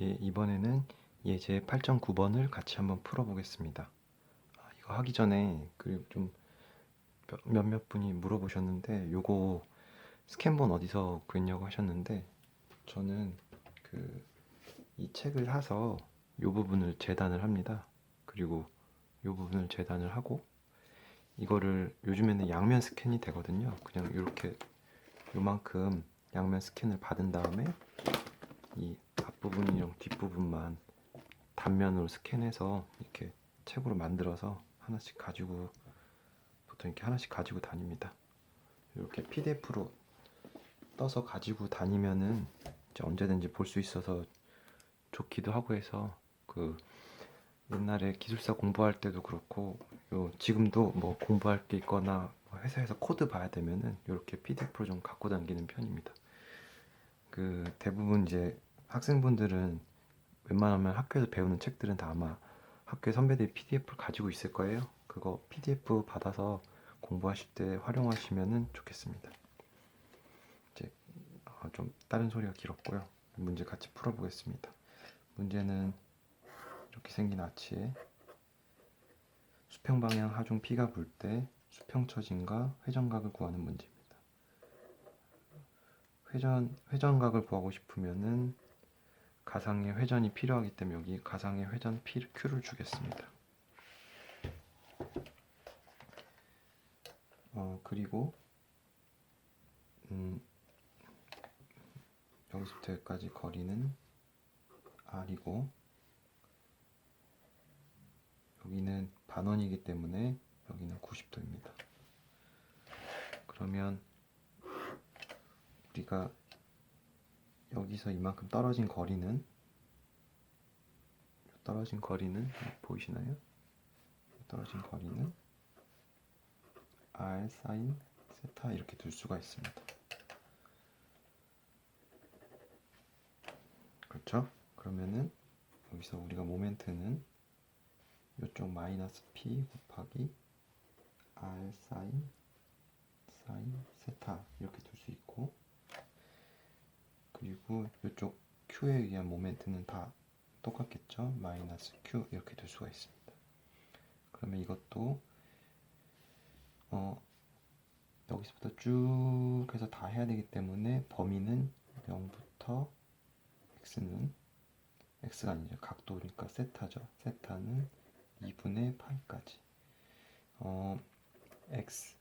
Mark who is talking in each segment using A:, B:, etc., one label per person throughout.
A: 예, 이번에는 예제 8.9번을 같이 한번 풀어보겠습니다. 아, 이거 하기 전에 그리고 좀 몇- 몇몇 분이 물어보셨는데 요거 스캔본 어디서 구했냐고 하셨는데 저는 그 이 책을 사서 요 부분을 재단을 합니다. 그리고 요 부분을 재단을 하고 이거를 요즘에는 양면 스캔이 되거든요. 그냥 이렇게 요만큼 양면 스캔을 받은 다음에 이 앞부분이랑 뒷부분만 단면으로 스캔해서 이렇게 책으로 만들어서 하나씩 가지고 보통 이렇게 하나씩 가지고 다닙니다. 이렇게 PDF로 떠서 가지고 다니면은 언제든지 볼 수 있어서 좋기도 하고 해서 그 옛날에 기술사 공부할 때도 그렇고 요 지금도 뭐 공부할 게 있거나 뭐 회사에서 코드 봐야 되면은 이렇게 PDF로 좀 갖고 다니는 편입니다. 그 대부분 이제 학생분들은 웬만하면 학교에서 배우는 책들은 다 아마 학교 선배들이 PDF를 가지고 있을 거예요. 그거 PDF 받아서 공부하실 때 활용하시면 좋겠습니다. 이제 어, 좀 다른 소리가 길었고요. 문제 같이 풀어보겠습니다. 문제는 이렇게 생긴 아치에 수평 방향 하중 P가 불 때 수평 처진과 회전각을 구하는 문제입니다. 회전 회전각을 구하고 싶으면은 가상의 회전이 필요하기 때문에 여기 가상의 회전 P, Q를 주겠습니다. 어 그리고 음 여기서부터 여기까지 거리는 R이고 여기는 반원이기 때문에 여기는 90도입니다. 그러면 우리가 여기서 이만큼 떨어진 거리는 떨어진 거리는 보이시나요? 떨어진 거리는 r 사인 세타 이렇게 둘 수가 있습니다. 그렇죠? 그러면은 여기서 우리가 모멘트는 이쪽 마이너스 p 곱하기 r 사인 사인 세타 이렇게 둘 수 있고 그리고 이쪽 q에 의한 모멘트는 다 똑같겠죠? 마이너스 q 이렇게 둘 수가 있습니다. 그러면 이것도 어 여기서부터 쭉 해서 다 해야 되기 때문에 범위는 0부터 x는 x가 아니죠. 각도니까 세타죠. 세타는 2분의 파이까지. 어, x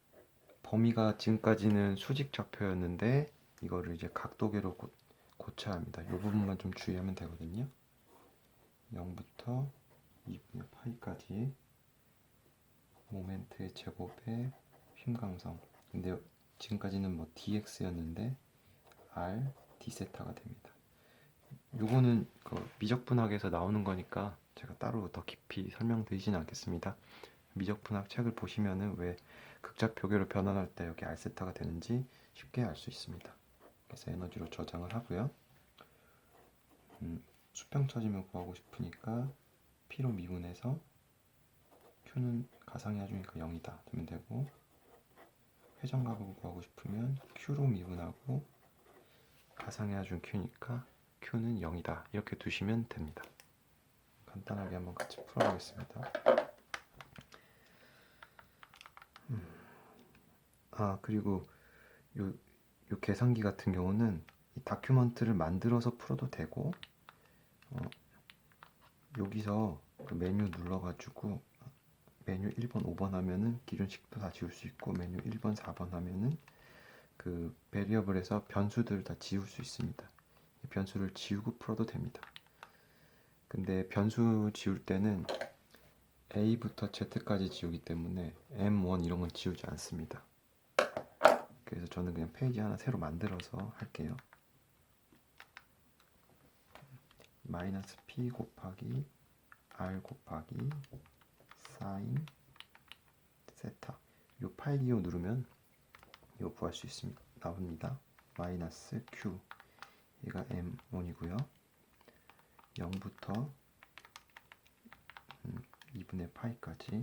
A: 범위가 지금까지는 수직 좌표였는데 이거를 이제 각도계로 고, 고쳐야 합니다. 이 부분만 좀 주의하면 되거든요. 0부터 2분의 파이까지 모멘트의 제곱의 힘강성. 근데 지금까지는 뭐 dx였는데 r d 세타가 됩니다. 요거는 그 미적분학에서 나오는 거니까 제가 따로 더 깊이 설명드리진 않겠습니다. 미적분학 책을 보시면은 왜 극좌표계로 변환할 때 여기 알세타가 되는지 쉽게 알 수 있습니다. 그래서 에너지로 저장을 하고요. 음, 수평 처짐을 구하고 싶으니까 P로 미분해서 Q는 가상의 하중이니까 0이다 되면 되고 회전각을 구하고 싶으면 Q로 미분하고 가상의 하중 Q니까 Q는 0이다 이렇게 두시면 됩니다. 간단하게 한번 같이 풀어보겠습니다. 음. 아 그리고 요, 요 계산기 같은 경우는 이 다큐먼트를 만들어서 풀어도 되고 어, 여기서 그 메뉴 눌러가지고 메뉴 1번, 5번 하면은 기준식도 다 지울 수 있고 메뉴 1번, 4번 하면은 그 베리어블에서 변수들을 다 지울 수 있습니다. 이 변수를 지우고 풀어도 됩니다. 근데 변수 지울 때는 A부터 Z까지 지우기 때문에 M1 이런 건 지우지 않습니다. 그래서 저는 그냥 페이지 하나 새로 만들어서 할게요. 마이너스 P 곱하기 R 곱하기 사인 세타 요 파일 기호 누르면 이거 구할 수 있습니다. 나옵니다. 마이너스 Q 얘가 M1이고요. 0부터 2분의 파이까지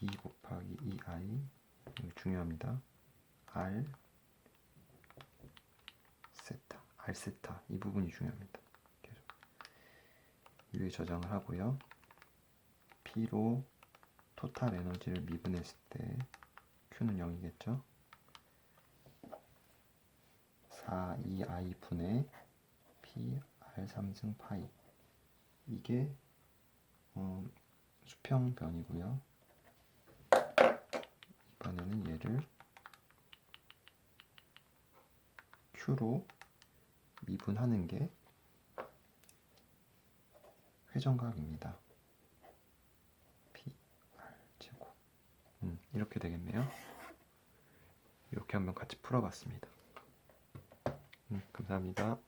A: 2 곱하기 2i 이거 중요합니다. R R세타 이 부분이 중요합니다. 계속 U에 저장을 하고요. P로 토탈 에너지를 미분했을 때 Q는 0이겠죠? 4, 2i 분의 P R 3승 파이 이게 어, 수평변이고요. 이번에는 얘를 Q로 미분하는 게 회전각입니다. P R 제곱 음, 이렇게 되겠네요. 이렇게 한번 같이 풀어봤습니다. 음, 감사합니다.